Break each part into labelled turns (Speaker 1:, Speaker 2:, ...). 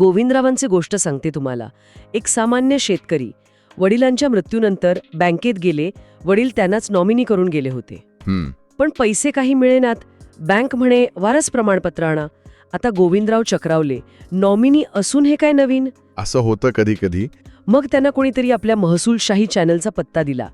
Speaker 1: गोविंदरावांची गोष्ट सांगते तुम्हाला. एक सामान्य शेतकरी वडिलांच्या मृत्यूनंतर बँकेत गेले वडील त्यांनाच नॉमिनी करून गेले होते. पण पैसे काही मिळेनात बँक म्हणे वारस प्रमाणपत्र आणा. आता गोविंदराव चक्रावले नॉमिनी असून हे काय नवीन?
Speaker 2: असं होतं कधी कधी
Speaker 1: मग त्यांना कोणीतरी आपल्या महसूलशाही चॅनलचा पत्ता दिला.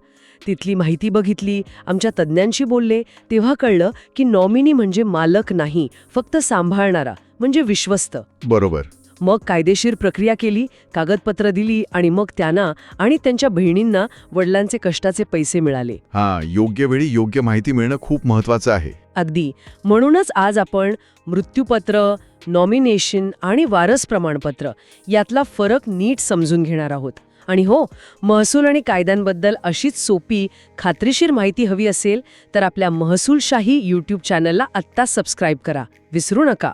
Speaker 1: तिथली माहिती बघितली आमच्या तज्ज्ञांशी बोलले तेव्हा कळलं की नॉमिनी म्हणजे मालक नाही फक्त सांभाळणारा म्हणजे विश्वस्त.
Speaker 2: बरोबर.
Speaker 1: मग कायदेशीर प्रक्रिया केली कागदपत्र दिली आणि मग त्यांना आणि त्यांच्या बहिणींना वडिलांचे कष्टाचे पैसे मिळाले.
Speaker 2: हा योग्य वेळी योग्य माहिती मिळणं खूप महत्वाचं आहे.
Speaker 1: अगदी. म्हणूनच आज आपण मृत्यूपत्र नॉमिनेशन आणि वारस प्रमाणपत्र यातला फरक नीट समजून घेणार आहोत. आणि हो महसूल आणि कायद्यांबद्दल अशीच सोपी खात्रीशीर माहिती हवी असेल तर आपल्या महसूलशाही यूट्यूब चॅनलला आत्ता सबस्क्राईब करा. विसरू नका.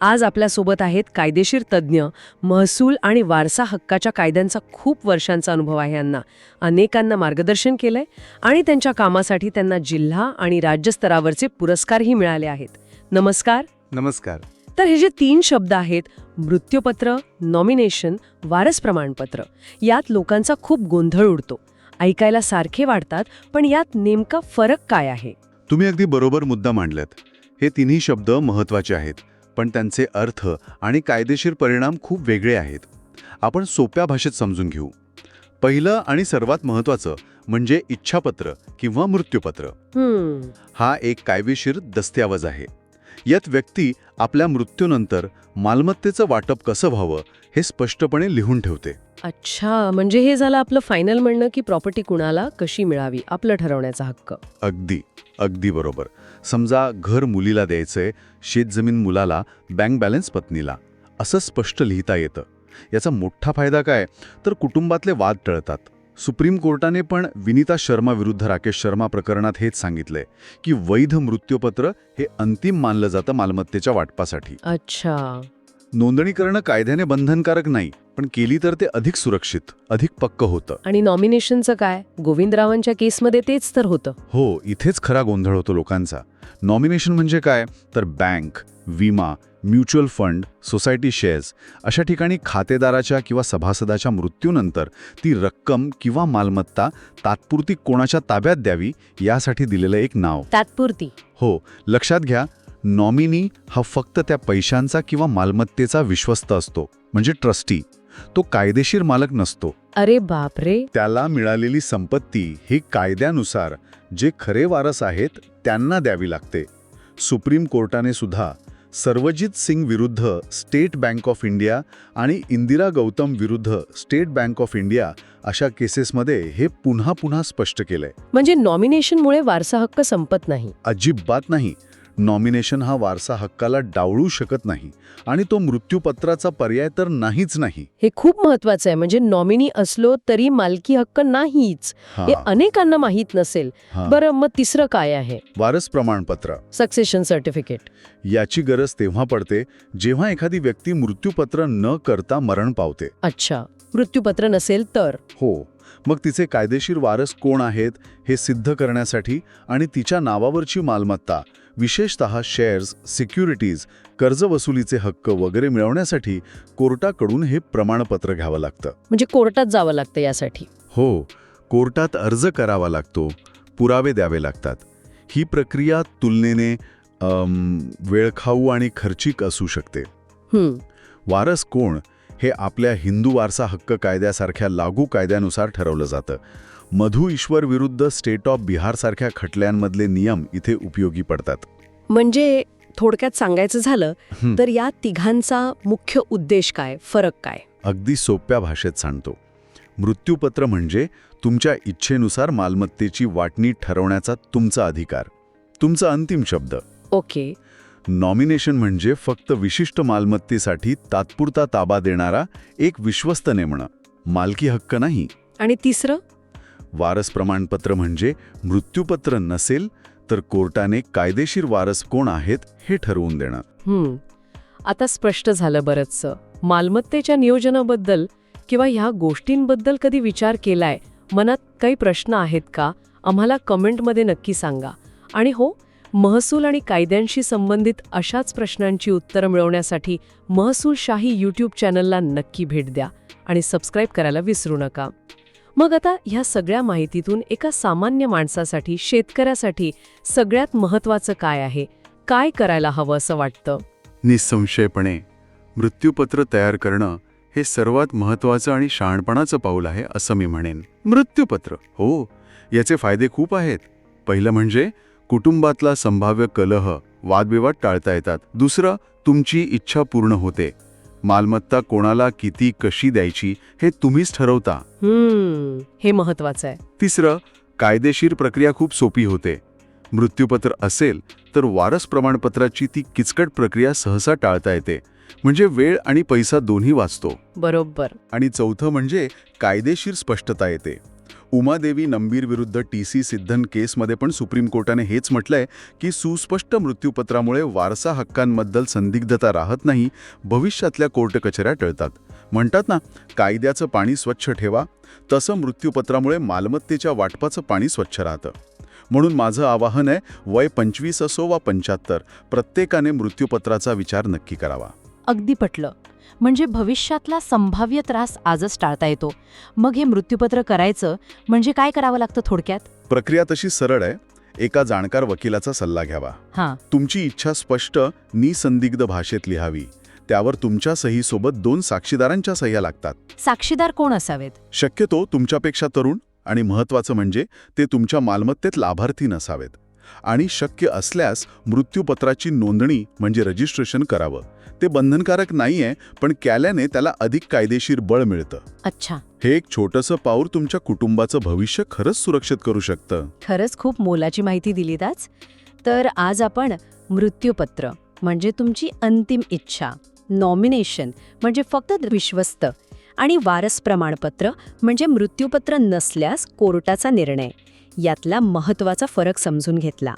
Speaker 1: आज आपल्यासोबत आहेत कायदेशीर तज्ज्ञ महसूल आणि वारसा हक्काच्या कायद्यांचा खूप वर्षांचा अनुभव आहे यांना. अनेकांना मार्गदर्शन केलंय आणि त्यांच्या कामासाठी त्यांना जिल्हा आणि राज्यस्तरावरचे पुरस्कारही मिळाले आहेत. नमस्कार.
Speaker 3: नमस्कार.
Speaker 1: तर हे जे तीन शब्द आहेत मृत्यूपत्र नॉमिनेशन वारस प्रमाणपत्र यात लोकांचा खूप गोंधळ उडतो. ऐकायला सारखे वाटतात पण यात नेमका फरक काय आहे?
Speaker 3: तुम्ही अगदी बरोबर मुद्दा मांडलेत. हे तिन्ही शब्द महत्त्वाचे आहेत पण त्यांचे अर्थ आणि कायदेशीर परिणाम खूप वेगळे आहेत. आपण सोप्या भाषेत समजून घेऊ. पहिलं आणि सर्वात महत्वाचं म्हणजे इच्छापत्र किंवा मृत्यूपत्र. हा एक कायदेशीर दस्त्यावज आहे. यात व्यक्ती आपल्या मृत्यूनंतर मालमत्तेचं वाटप कसं व्हावं हे स्पष्टपणे लिहून ठेवते.
Speaker 1: अच्छा म्हणजे हे झालं आपलं फायनल म्हणणं की प्रॉपर्टी कुणाला कशी मिळावी आपलं ठरवण्याचा हक्क.
Speaker 3: अगदी अगदी बरोबर. समजा घर मुलीला द्यायचंय शेतजमीन मुलाला बँक बॅलन्स पत्नीला. असं स्पष्ट लिहिता येतं. याचा मोठा फायदा काय? तर कुटुंबातले वाद टळतात. सुप्रीम कोर्टाने पण विनीता शर्मा विरुद्ध राकेश शर्मा प्रकरणात हेच सांगितलंय की वैध मृत्यूपत्र हे अंतिम मानलं जातं मालमत्तेच्या वाटपासाठी.
Speaker 1: अच्छा.
Speaker 3: नोंदणी करणं कायद्याने बंधनकारक नाही पण केली तर ते अधिक सुरक्षित अधिक पक्क होतं.
Speaker 1: आणि नॉमिनेशनचं काय? गोविंदरावांच्या केसमध्ये तेच तर होतं.
Speaker 3: हो इथेच खरा गोंधळ होतो लोकांचा. नॉमिनेशन म्हणजे काय? तर बँक विमा म्युच्युअल फंड सोसायटी शेअर्स अशा ठिकाणी खातेदाराच्या किंवा सभासदाच्या मृत्यूनंतर ती रक्कम किंवा मालमत्ता तात्पुरती कोणाच्या ताब्यात द्यावी यासाठी दिलेलं एक नाव.
Speaker 1: तात्पुरती.
Speaker 3: हो लक्षात घ्या नॉमिनी हा फक्त त्या पैशांचा किंवा मालमत्तेचा विश्वस्त असतो म्हणजे ट्रस्टी. तो कायदेशीर मालक नसतो.
Speaker 1: अरे बापरे.
Speaker 3: त्याला मिळालेली संपत्ती ही कायद्यानुसार जे खरे वारस आहेत त्यांना द्यावी लागते. सुप्रीम कोर्टाने सुद्धा सर्वजित सिंग विरुद्ध स्टेट बँक ऑफ इंडिया आणि इंदिरा गौतम विरुद्ध स्टेट बँक ऑफ इंडिया अशा केसेसमध्ये हे पुन्हा पुन्हा स्पष्ट केलंय.
Speaker 1: म्हणजे नॉमिनेशनमुळे वारसा हक्क संपत नाही.
Speaker 3: अजिबात नाही. नॉमिनेशन हा वारसा हक्काला डावळू शकत नाही आणि तो मृत्यूपत्राचा पर्याय तर नाहीच नाही.
Speaker 1: हे खूप महत्वाचं आहे. म्हणजे नॉमिनी असलो तरी मालकी हक्क नाहीच.
Speaker 3: हा,
Speaker 1: अनेकांना माहीत नसेल. बरं मग तिसरं काय आहे?
Speaker 3: वारस प्रमाणपत्र.
Speaker 1: सक्सेशन सर्टिफिकेट
Speaker 3: याची गरज तेव्हा पडते जेव्हा एखादी व्यक्ती मृत्यूपत्र न करता मरण पावते.
Speaker 1: अच्छा. मृत्यूपत्र नसेल तर?
Speaker 3: हो. मग तिचे कायदेशीर वारस कोण आहेत हे सिद्ध करण्यासाठी आणि तिच्या नावावरची मालमत्ता विशेषतः शेअर्स सिक्युरिटीज कर्जवसुलीचे हक्क वगैरे मिळवण्यासाठी कोर्टाकडून हे प्रमाणपत्र घ्यावं लागतं.
Speaker 1: म्हणजे कोर्टात जावं लागतं यासाठी.
Speaker 3: हो कोर्टात अर्ज करावा लागतो पुरावे द्यावे लागतात. ही प्रक्रिया तुलनेने वेळखाऊ आणि खर्चिक असू शकते. वारस कोण? हे आपल्या हिंदू वारसा हक्क कायद्यासारख्या लागू कायद्यानुसार ठरवलं जातं. मधु ईश्वर विरुद्ध स्टेट ऑफ बिहारसारख्या खटल्यांमधले नियम इथे उपयोगी पडतात.
Speaker 1: म्हणजे थोडक्यात सांगायचं झालं. तर या तिघांचा मुख्य उद्देश काय? फरक काय?
Speaker 3: अगदी सोप्या भाषेत सांगतो. मृत्यूपत्र म्हणजे तुमच्या इच्छेनुसार मालमत्तेची वाटणी ठरवण्याचा तुमचा अधिकार तुमचा अंतिम शब्द.
Speaker 1: ओके.
Speaker 3: नॉमिनेशन म्हणजे फक्त विशिष्ट मालमत्तेसाठी तात्पुरता ताबा देणारा एक विश्वस्त नेमणं मालकी हक्क नाही.
Speaker 1: आणि तिसरं?
Speaker 3: वारस प्रमाणपत्र म्हणजे मृत्यूपत्र नसेल तर कोर्टाने कायदेशीर वारस कोण आहेत हे ठरवून देणं.
Speaker 1: हम्म. आता स्पष्ट झालं बरंचसं. मालमत्तेच्या नियोजनाबद्दल किंवा ह्या गोष्टींबद्दल कधी विचार केलाय? मनात काही प्रश्न आहेत का? आम्हाला कमेंटमध्ये नक्की सांगा. आणि हो महसूल आणि कायद्यांशी संबंधित अशाच प्रश्नांची उत्तरं मिळवण्यासाठी महसूलशाही यूट्यूब चॅनलला नक्की भेट द्या आणि सबस्क्राईब करायला विसरू नका. मग आता ह्या सगळ्या माहितीतून एका सामान्य माणसासाठी शेतकऱ्यासाठी सगळ्यात महत्त्वाचं काय आहे? काय करायला हवं असं वाटतं?
Speaker 3: निसंशयपणे मृत्यूपत्र तयार करणं हे सर्वात महत्त्वाचं आणि शहाणपणाचं पाऊल आहे असं मी म्हणेन. मृत्यूपत्र हो याचे फायदे खूप आहेत. पहिलं म्हणजे कुटुंबातला संभाव्य कलह वादविवाद टाळता येतात. दुसरं तुमची इच्छा पूर्ण होते. मालमत्ता कोणाला किती कशी द्यायची हे तुम्हीच ठरवता.
Speaker 1: हे महत्वाचं आहे.
Speaker 3: तिसरं कायदेशीर प्रक्रिया खूप सोपी होते. मृत्यूपत्र असेल तर वारस प्रमाणपत्राची ती किचकट प्रक्रिया सहसा टाळता येते. म्हणजे वेळ आणि पैसा दोन्ही वाचतो.
Speaker 1: बरोबर.
Speaker 3: आणि चौथं म्हणजे कायदेशीर स्पष्टता येते. उमादेवी नंबीर विरुद्ध टी सी सिद्धन केसमध्ये पण सुप्रीम कोर्टाने हेच म्हटलंय की सुस्पष्ट मृत्यूपत्रामुळे वारसा हक्कांबद्दल संदिग्धता राहत नाही भविष्यातल्या कोर्ट कचऱ्या टळतात. म्हणतात ना कायद्याचं पाणी स्वच्छ ठेवा तसं मृत्यूपत्रामुळे मालमत्तेच्या वाटपाचं पाणी स्वच्छ राहतं. म्हणून माझं आवाहन आहे वय पंचवीस असो वा पंच्याहत्तर प्रत्येकाने मृत्यूपत्राचा विचार नक्की करावा.
Speaker 4: अगदी पटलं. म्हणजे भविष्यातला संभाव्य त्रास आजच टाळता येतो. मग हे मृत्यूपत्र करायचं म्हणजे काय करावं लागतं थोडक्यात?
Speaker 3: प्रक्रिया तशी सरळ आहे. एका जाणकार वकिलाचा सल्ला घ्यावा.
Speaker 4: हां.
Speaker 3: तुमची इच्छा स्पष्ट निसंदिग्ध भाषेत लिहावी. त्यावर तुमच्या सहीसोबत दोन साक्षीदारांच्या सह्या लागतात.
Speaker 4: साक्षीदार कोण असावेत?
Speaker 3: शक्यतो तुमच्यापेक्षा तरुण आणि महत्त्वाचं म्हणजे ते तुमच्या मालमत्तेत लाभार्थी नसावेत. आणि शक्य असल्यास मृत्यूपत्राची नोंदणी म्हणजे रजिस्ट्रेशन करावं. ते बंधनकारक नाहीये पण केल्याने त्याला अधिक कायदेशीर बळ मिळतं.
Speaker 4: अच्छा.
Speaker 3: हे एक छोटंसं पाऊल तुमच्या कुटुंबाचं भविष्य खरंच सुरक्षित करू शकतं.
Speaker 4: खरंच खूप मोलाची माहिती दिलीत आज. तर आज आपण मृत्यूपत्र म्हणजे तुमची अंतिम इच्छा नॉमिनेशन म्हणजे फक्त विश्वस्त आणि वारस प्रमाणपत्र म्हणजे मृत्यूपत्र नसल्यास कोर्टाचा निर्णय. यातला महत्त्वाचा फरक समजून घेतला.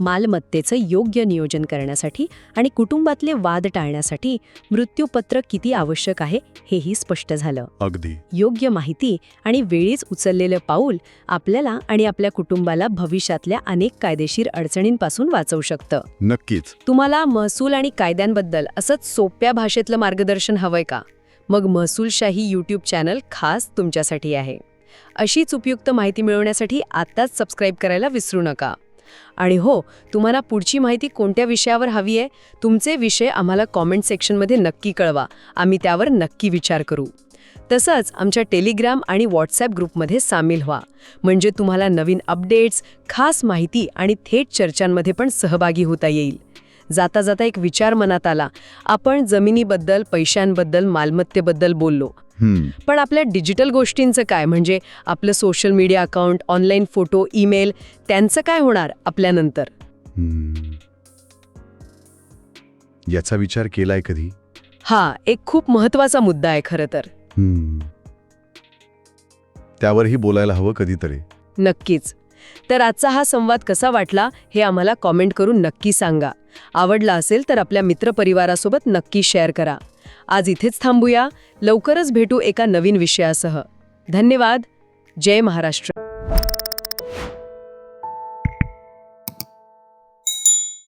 Speaker 4: मालमत्तेचं योग्य नियोजन करण्यासाठी आणि कुटुंबातले वाद टाळण्यासाठी मृत्यूपत्र किती आवश्यक आहे हेही स्पष्ट झालं.
Speaker 3: अगदी.
Speaker 4: योग्य माहिती आणि वेळीच उचललेलं पाऊल आपल्याला आणि आपल्या कुटुंबाला भविष्यातल्या अनेक कायदेशीर अडचणींपासून वाचवू शकतं.
Speaker 3: नक्कीच.
Speaker 1: तुम्हाला महसूल आणि कायद्यांबद्दल असंच सोप्या भाषेतलं मार्गदर्शन हवंय का? मग महसूलशाही यूट्यूब चॅनल खास तुमच्यासाठी आहे. अशीच उपयुक्त माहिती मिळवण्यासाठी आत्ताच सबस्क्राईब करायला विसरू नका. आणि हो तुम्हाला पुढची माहिती कोणत्या विषयावर हवी आहे तुमचे विषय आम्हाला कॉमेंट सेक्शनमध्ये नक्की कळवा. आम्ही त्यावर नक्की विचार करू. तसंच आमच्या टेलिग्राम आणि व्हॉट्सॲप ग्रुपमध्ये सामील व्हा. म्हणजे तुम्हाला नवीन अपडेट्स खास माहिती आणि थेट चर्चांमध्ये पण सहभागी होता येईल. जाता जाता एक विचार मनात आला. आपण जमिनीबद्दल पैशांबद्दल मालमत्तेबद्दल बोललो. पण आपल्या डिजिटल गोष्टींचं काय? म्हणजे आपलं social media account online photo email त्यांचं काय होणार आपल्यानंतर.
Speaker 3: याचा विचार केलाय कधी?
Speaker 1: हा एक खूप महत्त्वाचा मुद्दा आहे खरं तर.
Speaker 3: त्यावरही बोलायला हवं कधीतरी.
Speaker 1: नक्कीच. तर आजचा हा संवाद कसा वाटला हे आम्हाला कॉमेंट करून नक्की सांगा. आवडला असेल तर आपल्या मित्रपरिवारासोबत नक्की शेअर करा. आज इथेच थांबूया. लवकरच भेटू एका नवीन विषयासह. धन्यवाद. जय महाराष्ट्र.